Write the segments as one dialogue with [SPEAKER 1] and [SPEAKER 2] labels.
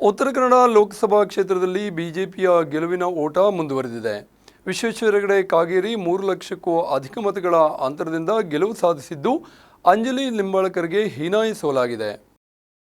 [SPEAKER 1] ಉತ್ತರ ಕನ್ನಡ ಲೋಕಸಭಾ ಕ್ಷೇತ್ರದಲ್ಲಿ ಬಿಜೆಪಿಯ ಗೆಲುವಿನ ಓಟ ಮುಂದುವರೆದಿದೆ. ವಿಶ್ವೇಶ್ವರ ಹೆಗಡೆ, ಕಾಗೇರಿ ಮೂರು ಲಕ್ಷಕ್ಕೂ ಅಧಿಕ ಮತಗಳ ಅಂತರದಿಂದ ಗೆಲುವು ಸಾಧಿಸಿದ್ದು ಅಂಜಲಿ ನಿಂಬಾಳ್ಕರ್ಗೆ ಹೀನಾಯಿ ಸೋಲಾಗಿದೆ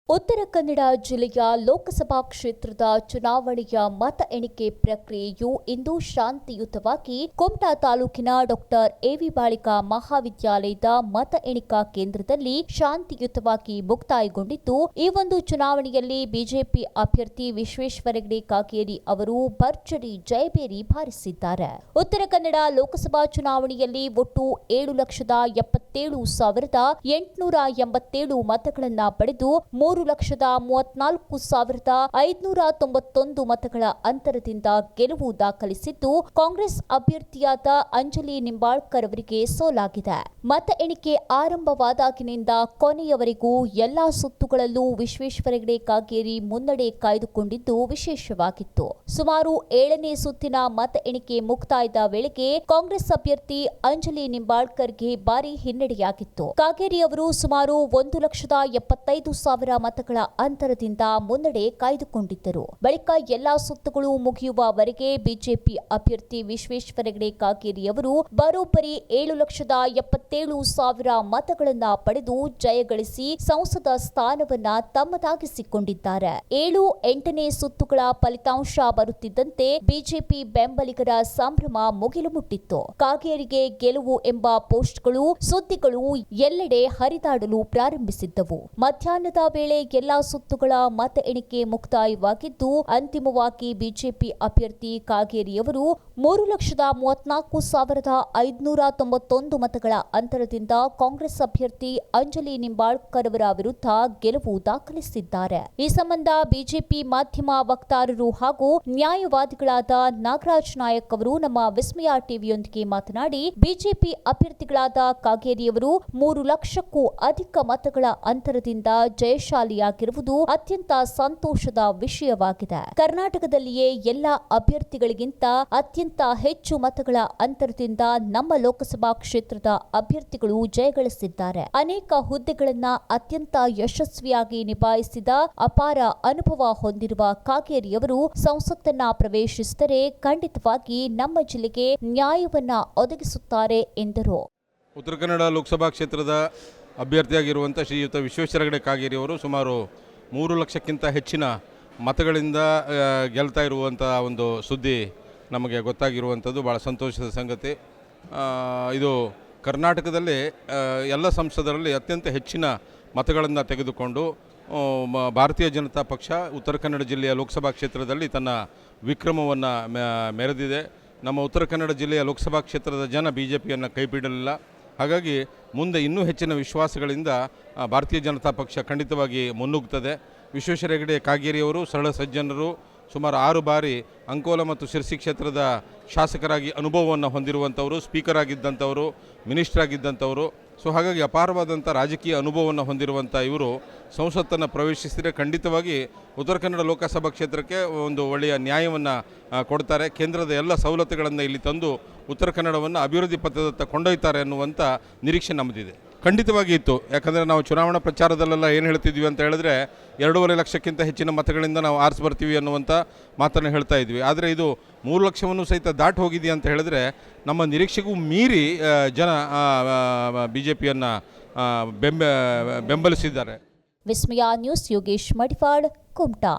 [SPEAKER 2] ಉತ್ತರ ಕನ್ನಡ ಜಿಲ್ಲೆಯ ಲೋಕಸಭಾ ಕ್ಷೇತ್ರದ ಚುನಾವಣೆಯ ಮತ ಎಣಿಕೆ ಪ್ರಕ್ರಿಯೆಯು ಇಂದು ಶಾಂತಿಯುತವಾಗಿ ಕುಮಟಾ ತಾಲೂಕಿನ ಡಾಕ್ಟರ್ ಎವಿ ಬಾಳಿಕಾ ಮಹಾವಿದ್ಯಾಲಯದ ಮತ ಎಣಿಕಾ ಕೇಂದ್ರದಲ್ಲಿ ಶಾಂತಿಯುತವಾಗಿ ಮುಕ್ತಾಯಗೊಂಡಿದ್ದು, ಈ ಒಂದು ಚುನಾವಣೆಯಲ್ಲಿ ಬಿಜೆಪಿ ಅಭ್ಯರ್ಥಿ ವಿಶ್ವೇಶ್ವರ ಹೆಗಡೆ ಕಾಗೇರಿ ಅವರು ಭರ್ಜರಿ ಜಯಬೇರಿ ಬಾರಿಸಿದ್ದಾರೆ. ಉತ್ತರ ಕನ್ನಡ ಲೋಕಸಭಾ ಚುನಾವಣೆಯಲ್ಲಿ ಒಟ್ಟು ಏಳು ಲಕ್ಷದ ಎಪ್ಪತ್ತೇಳು ಸಾವಿರದ ಎಂಟುನೂರ ಎಂಬತ್ತೇಳು ಮತಗಳನ್ನು ಪಡೆದು ಮೂರು ಲಕ್ಷದ ಮೂವತ್ನಾಲ್ಕು ಸಾವಿರದ ಐದುನೂರ ತೊಂಬತ್ತೊಂದು ಮತಗಳ ಅಂತರದಿಂದ ಗೆಲುವು ದಾಖಲಿಸಿದ್ದು ಕಾಂಗ್ರೆಸ್ ಅಭ್ಯರ್ಥಿಯಾದ ಅಂಜಲಿ ನಿಂಬಾಳ್ಕರ್ ಅವರಿಗೆ ಸೋಲಾಗಿದೆ. ಮತ ಎಣಿಕೆ ಆರಂಭವಾದಾಗಿನಿಂದ ಕೊನೆಯವರೆಗೂ ಎಲ್ಲಾ ಸುತ್ತುಗಳಲ್ಲೂ ವಿಶ್ವೇಶ್ವರ ಹೆಗಡೆ ಕಾಗೇರಿ ಮುನ್ನಡೆ ಕಾಯ್ದುಕೊಂಡಿದ್ದು ವಿಶೇಷವಾಗಿತ್ತು. ಸುಮಾರು ಏಳನೇ ಸುತ್ತಿನ ಮತ ಎಣಿಕೆ ಮುಕ್ತಾಯದ ವೇಳೆಗೆ ಕಾಂಗ್ರೆಸ್ ಅಭ್ಯರ್ಥಿ ಅಂಜಲಿ ನಿಂಬಾಳ್ಕರ್ಗೆ ಭಾರಿ ಹಿನ್ನಡೆಯಾಗಿತ್ತು. ಕಾಗೇರಿ ಅವರು ಸುಮಾರು ಒಂದು ಲಕ್ಷದ ಎಪ್ಪತ್ತೈದು ಸಾವಿರ ಮತಗಳ ಅಂತರದಿಂದ ಮುನ್ನಡೆ ಕಾಯ್ದುಕೊಂಡಿದ್ದರು. ಬಳಿಕ ಎಲ್ಲಾ ಸುತ್ತುಗಳು ಮುಗಿಯುವವರೆಗೆ ಬಿಜೆಪಿ ಅಭ್ಯರ್ಥಿ ವಿಶ್ವೇಶ್ವರ ಹೆಗಡೆ ಕಾಗೇರಿ ಅವರು ಬರೋಬ್ಬರಿ ಏಳು ಲಕ್ಷದ ಎಪ್ಪತ್ತೇಳು ಸಾವಿರ ಮತಗಳನ್ನ ಪಡೆದು ಜಯಗಳಿಸಿ ಸಂಸದ ಸ್ಥಾನವನ್ನ ತಮ್ಮದಾಗಿಸಿಕೊಂಡಿದ್ದಾರೆ. ಏಳು, ಎಂಟನೇ ಸುತ್ತುಗಳ ಫಲಿತಾಂಶ ಬರುತ್ತಿದ್ದಂತೆ ಬಿಜೆಪಿ ಬೆಂಬಲಿಗರ ಸಂಭ್ರಮ ಮುಗಿಲು ಮುಟ್ಟಿತ್ತು ಕಾಗೇರಿಗೆ ಗೆಲುವು ಎಂಬ ಪೋಸ್ಟ್ಗಳು ಸುದ್ದಿಗಳು ಎಲ್ಲೆಡೆ ಹರಿದಾಡಲು ಪ್ರಾರಂಭಿಸಿದ್ದವು. ಮಧ್ಯಾಹ್ನದ ವೇಳೆ ಎಲ್ಲಾ ಸುತ್ತುಗಳ ಮತ ಎಣಿಕೆ ಮುಕ್ತಾಯವಾಗಿದ್ದು, ಅಂತಿಮವಾಗಿ ಬಿಜೆಪಿ ಅಭ್ಯರ್ಥಿ ಕಾಗೇರಿಯವರು ಮೂರು ಲಕ್ಷದ ಮೂವತ್ನಾಲ್ಕು ಸಾವಿರದ ಐದುನೂರ ತೊಂಬತ್ತೊಂದು ಮತಗಳ ಅಂತರದಿಂದ ಕಾಂಗ್ರೆಸ್ ಅಭ್ಯರ್ಥಿ ಅಂಜಲಿ ನಿಂಬಾಳ್ಕರ್ ಅವರ ವಿರುದ್ಧ ಗೆಲುವು ದಾಖಲಿಸಿದ್ದಾರೆ. ಈ ಸಂಬಂಧ ಬಿಜೆಪಿ ಮಾಧ್ಯಮ ವಕ್ತಾರರು ಹಾಗೂ ನ್ಯಾಯವಾದಿಗಳಾದ ನಾಗರಾಜ್ ನಾಯಕ್ ಅವರು ನಮ್ಮ ವಿಸ್ಮಯ ಟಿವಿಯೊಂದಿಗೆ ಮಾತನಾಡಿ, ಬಿಜೆಪಿ ಅಭ್ಯರ್ಥಿಗಳಾದ ಕಾಗೇರಿಯವರು ಮೂರು ಲಕ್ಷಕ್ಕೂ ಅಧಿಕ ಮತಗಳ ಅಂತರದಿಂದ ಜಯಶಾಲಿಯಾಗಿರುವುದು ಅತ್ಯಂತ ಸಂತೋಷದ ವಿಷಯವಾಗಿದೆ. ಕರ್ನಾಟಕದಲ್ಲಿಯೇ ಎಲ್ಲ ಅಭ್ಯರ್ಥಿಗಳಿಗಿಂತ ಅತ್ಯಂತ ಹೆಚ್ಚು ಮತಗಳ ಅಂತರದಿಂದ ನಮ್ಮ ಲೋಕಸಭಾ ಕ್ಷೇತ್ರದ ಅಭ್ಯರ್ಥಿಗಳು ಜಯಗಳಿಸಿದ್ದಾರೆ. ಅನೇಕ ಹುದ್ದೆಗಳನ್ನ ಅತ್ಯಂತ ಯಶಸ್ವಿಯಾಗಿ ನಿಭಾಯಿಸಿದ ಅಪಾರ ಅನುಭವ ಹೊಂದಿರುವ ಕಾಗೇರಿಯವರು ಸಂಸತ್ತನ್ನ ಪ್ರವೇಶಿಸಿದರೆ ಖಂಡಿತವಾಗಿ ನಮ್ಮ ಜಿಲ್ಲೆಗೆ ನ್ಯಾಯವನ್ನ ಒದಗಿಸುತ್ತಾರೆ ಎಂದರು.
[SPEAKER 3] ಉತ್ತರ ಕನ್ನಡ ಲೋಕಸಭಾ ಕ್ಷೇತ್ರದ ಅಭ್ಯರ್ಥಿಯಾಗಿರುವಂಥ ಶ್ರೀಯುತ ವಿಶ್ವೇಶ್ವರ ಹೆಗಡೆ ಕಾಗೇರಿ ಅವರು ಸುಮಾರು ಮೂರು ಲಕ್ಷಕ್ಕಿಂತ ಹೆಚ್ಚಿನ ಮತಗಳಿಂದ ಗೆಲ್ತಾ ಇರುವಂಥ ಒಂದು ಸುದ್ದಿ ನಮಗೆ ಗೊತ್ತಾಗಿರುವಂಥದ್ದು ಭಾಳ ಸಂತೋಷದ ಸಂಗತಿ. ಇದು ಕರ್ನಾಟಕದಲ್ಲಿ ಎಲ್ಲ ಸಂಸದರಲ್ಲಿ ಅತ್ಯಂತ ಹೆಚ್ಚಿನ ಮತಗಳನ್ನು ತೆಗೆದುಕೊಂಡು ಭಾರತೀಯ ಜನತಾ ಪಕ್ಷ ಉತ್ತರ ಕನ್ನಡ ಜಿಲ್ಲೆಯ ಲೋಕಸಭಾ ಕ್ಷೇತ್ರದಲ್ಲಿ ತನ್ನ ವಿಕ್ರಮವನ್ನು ಮೆರೆದಿದೆ. ನಮ್ಮ ಉತ್ತರ ಕನ್ನಡ ಜಿಲ್ಲೆಯ ಲೋಕಸಭಾ ಕ್ಷೇತ್ರದ ಜನ ಬಿ ಜೆ ಪಿಯನ್ನು ಕೈಬಿಡಲಿಲ್ಲ. ಹಾಗಾಗಿ ಮುಂದೆ ಇನ್ನೂ ಹೆಚ್ಚಿನ ವಿಶ್ವಾಸಗಳಿಂದ ಭಾರತೀಯ ಜನತಾ ಪಕ್ಷ ಖಂಡಿತವಾಗಿ ಮುನ್ನುಗ್ಗುತ್ತದೆ ವಿಶ್ವೇಶ್ವರ ಹೆಗಡೆ ಕಾಗೇರಿಯವರು ಸರಳ ಸಜ್ಜನರು. ಸುಮಾರು ಆರು ಬಾರಿ ಅಂಕೋಲ ಮತ್ತು ಶಿರಸಿ ಕ್ಷೇತ್ರದ ಶಾಸಕರಾಗಿ ಅನುಭವವನ್ನು ಹೊಂದಿರುವಂಥವರು, ಸ್ಪೀಕರ್ ಆಗಿದ್ದಂಥವರು, ಮಿನಿಸ್ಟರ್ ಆಗಿದ್ದಂಥವರು. ಸೊ ಹಾಗಾಗಿ ಅಪಾರವಾದಂಥ ರಾಜಕೀಯ ಅನುಭವವನ್ನು ಹೊಂದಿರುವಂಥ ಇವರು ಸಂಸತ್ತನ್ನು ಪ್ರವೇಶಿಸಿದರೆ ಖಂಡಿತವಾಗಿ ಉತ್ತರ ಕನ್ನಡ ಲೋಕಸಭಾ ಕ್ಷೇತ್ರಕ್ಕೆ ಒಂದು ಒಳ್ಳೆಯ ನ್ಯಾಯವನ್ನು ಕೊಡ್ತಾರೆ. ಕೇಂದ್ರದ ಎಲ್ಲ ಸವಲತ್ತುಗಳನ್ನು ಇಲ್ಲಿ ತಂದು ಉತ್ತರ ಕನ್ನಡವನ್ನು ಅಭಿವೃದ್ಧಿ ಪಥದತ್ತ ಕೊಂಡೊಯ್ತಾರೆ ಅನ್ನುವಂಥ ನಿರೀಕ್ಷೆ ನಮ್ಮದಿದೆ. ಖಂಡಿತವಾಗಿ ಇತ್ತು. ಯಾಕಂದರೆ ನಾವು ಚುನಾವಣಾ ಪ್ರಚಾರದಲ್ಲೆಲ್ಲ ಏನು ಹೇಳ್ತಿದ್ವಿ ಅಂತ ಹೇಳಿದ್ರೆ ಎರಡೂವರೆ ಲಕ್ಷಕ್ಕಿಂತ ಹೆಚ್ಚಿನ ಮತಗಳಿಂದ ನಾವು ಆರಿಸಿ ಬರ್ತೀವಿ ಅನ್ನುವಂಥ ಮಾತನ್ನು ಹೇಳ್ತಾ ಇದ್ವಿ. ಆದರೆ ಇದು ಮೂರು ಲಕ್ಷವನ್ನು ಸಹಿತ ದಾಟಿ ಹೋಗಿದೆ ಅಂತ ಹೇಳಿದ್ರೆ ನಮ್ಮ ನಿರೀಕ್ಷೆಗೂ ಮೀರಿ ಜನ ಬಿ ಜೆ ಪಿಯನ್ನು ಬೆಂಬ, ಬೆಂಬಲಿಸಿದ್ದಾರೆ.
[SPEAKER 2] ವಿಸ್ಮಯ ನ್ಯೂಸ್ ಯೋಗೇಶ್ ಮಡಿಫಾಡ್ ಕುಮಟಾ.